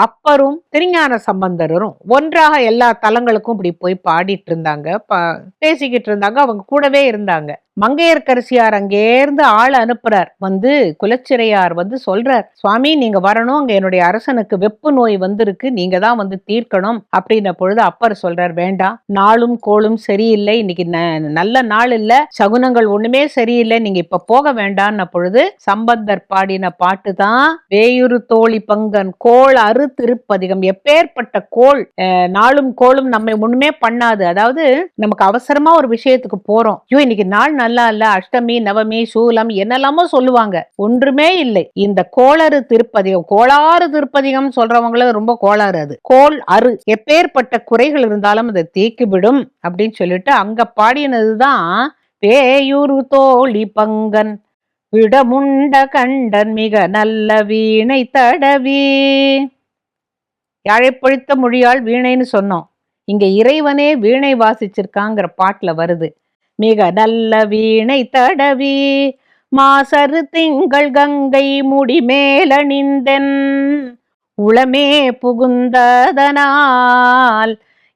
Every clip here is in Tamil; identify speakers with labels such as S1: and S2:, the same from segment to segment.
S1: அப்பரும் திருஞான சம்பந்தரும் ஒன்றாக எல்லா தலங்களுக்கும் இப்படி போய் பாடிட்டு இருந்தாங்க. ப- பேசிக்கிட்டு இருந்தாங்க. அவங்க கூடவே இருந்தாங்க. மங்கையர்கரசியார் அங்கேருந்து ஆள் அனுப்புறார். வந்து குலச்சிறையார் வந்து சொல்றார் சுவாமி நீங்க வரணும். அங்க என்னுடைய அரசனுக்கு வெப்பு நோய் வந்திருக்கு. நீங்க தான் வந்து தீர்க்கணும். அப்படின்ன பொழுது அப்பர் சொல்றார் வேண்டாம் நாளும் கோளும் சரியில்லை. இன்னைக்கு ந- நல்ல நாள் இல்ல. சகுனங்கள் ஒண்ணுமே சரியில்லை. நீங்க இப்ப போக வேண்டாம்ன பொழுது சம்பந்தர் பாடின பாட்டு தான் வேயுறு தோழி பங்கன் கோள் அறு திருப்பதிகம். எப்பேற்பட்ட கோள் நாளும் கோளும் நம்மை ஒண்ணுமே பண்ணாது. அதாவது நமக்கு அவசரமா ஒரு விஷயத்துக்கு போறோம். ஐயோ இன்னைக்கு நாள் நல்லா இல்ல அஷ்டமி நவமி சூலம் என்னெல்லாமோ சொல்லுவாங்க. ஒன்றுமே இல்லை. இந்த கோளறு திருப்பதிகம் கோளாறு திருப்பதிகம் சொல்றவங்களும் ரொம்ப கோளாறு அது. கோல் அறு எப்பேற்பட்ட குறைகள் இருந்தாலும் அதை தீக்கிவிடும் அப்படின்னு சொல்லிட்டு அங்க பாடினதுதான் பேயூரு தோழி பங்கன். விடமுண்ட கண்டன் மிக நல்ல வீணை தடவி. யாழைப்பொழித்த மொழியால் வீணைன்னு சொன்னோம். இங்க இறைவனே வீணை வாசிச்சிருக்காங்கிற பாட்டுல வருது. மிக நல்ல வீணை தடவி மாசரு திங்கள் கங்கை முடி மேலணிந்தென் உளமே புகுந்ததனால்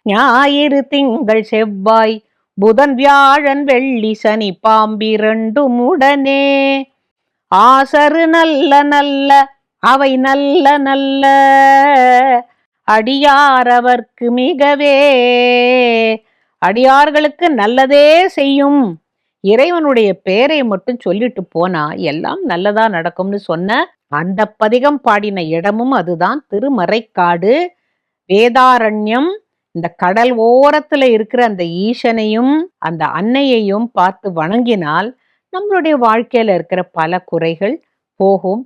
S1: ஞாயிறு திங்கள் செவ்வாய் புதன் வியாழன் வெள்ளி சனி பாம்பிரண்டும் உடனே. ஆசரு நல்ல நல்ல அவை நல்ல நல்ல அடியாரவர்க்கு மிகவே. அடியார்களுக்கு நல்லதே செய்யும். இறைவனுடைய பெயரை மட்டும் சொல்லிட்டு போனா எல்லாம் நல்லதா நடக்கும்னு சொன்ன அந்த பதிகம் பாடின இடமும் அதுதான். திருமறைக்காடு வேதாரண்யம் இந்த கடல் ஓரத்துல இருக்கிற அந்த ஈசனையும் அந்த அன்னையையும் பார்த்து வணங்கினால் நம்மளுடைய வாழ்க்கையில இருக்கிற பல குறைகள் போகும்.